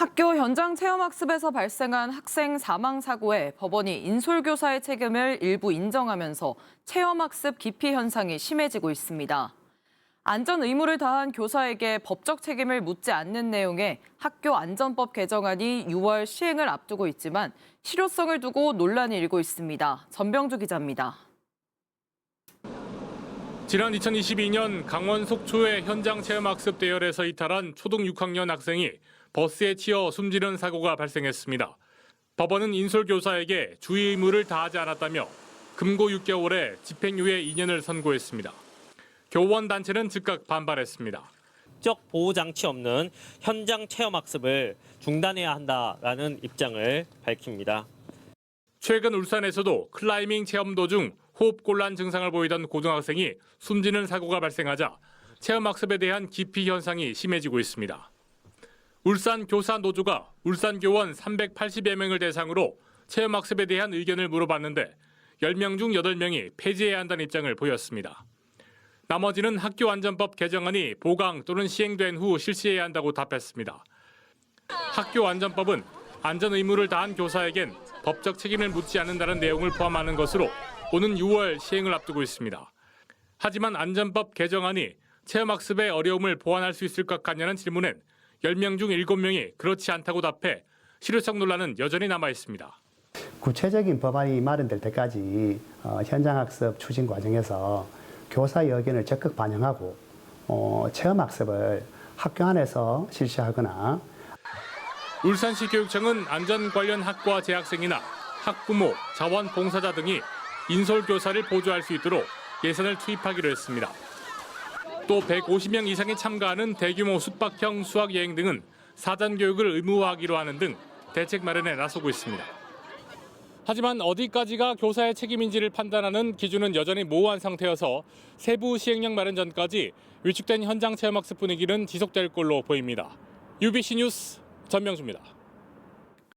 학교 현장 체험학습에서 발생한 학생 사망 사고에 법원이 인솔교사의 책임을 일부 인정하면서 체험학습 기피 현상이 심해지고 있습니다. 안전 의무를 다한 교사에게 법적 책임을 묻지 않는 내용의 학교 안전법 개정안이 6월 시행을 앞두고 있지만 실효성을 두고 논란이 일고 있습니다. 전병주 기자입니다. 지난 2022년 강원 속초의 현장 체험학습 대열에서 이탈한 초등 6학년 학생이 버스에 치여 숨지는 사고가 발생했습니다. 법원은 인솔 교사에게 주의 의무를 다하지 않았다며 금고 6개월에 집행유예 2년을 선고했습니다. 교원 단체는 즉각 반발했습니다. 법적 보호 장치 없는 현장 체험 학습을 중단해야 한다라는 입장을 밝힙니다. 최근 울산에서도 클라이밍 체험 도중 호흡 곤란 증상을 보이던 고등학생이 숨지는 사고가 발생하자 체험 학습에 대한 기피 현상이 심해지고 있습니다. 울산 교사 노조가 울산 교원 380여 명을 대상으로 체험학습에 대한 의견을 물어봤는데 10명 중 8명이 폐지해야 한다는 입장을 보였습니다. 나머지는 학교안전법 개정안이 보강 또는 시행된 후 실시해야 한다고 답했습니다. 학교안전법은 안전 의무를 다한 교사에겐 법적 책임을 묻지 않는다는 내용을 포함하는 것으로 오는 6월 시행을 앞두고 있습니다. 하지만 안전법 개정안이 체험학습의 어려움을 보완할 수 있을 것 같냐는 질문엔 10명 중 7명이 그렇지 않다고 답해 실효성 논란은 여전히 남아 있습니다. 구체적인 법안이 마련될 때까지 어, 현장 학습 추진 과정에서 교사의 의견을 적극 반영하고 어, 체험 학습을 학교 안에서 실시하거나 울산시 교육청은 안전 관련 학과 재학생이나 학부모, 자원봉사자 등이 인솔 교사를 보조할 수 있도록 예산을 투입하기로 했습니다. 또 150명 이상이 참가하는 대규모 숙박형 수학 여행 등은 사전 교육을 의무화하기로 하는 등 대책 마련에 나서고 있습니다. 하지만 어디까지가 교사의 책임인지를 판단하는 기준은 여전히 모호한 상태여서 세부 시행령 마련 전까지 위축된 현장 체험학습 분위기는 지속될 걸로 보입니다. UBC 뉴스 전명수입니다.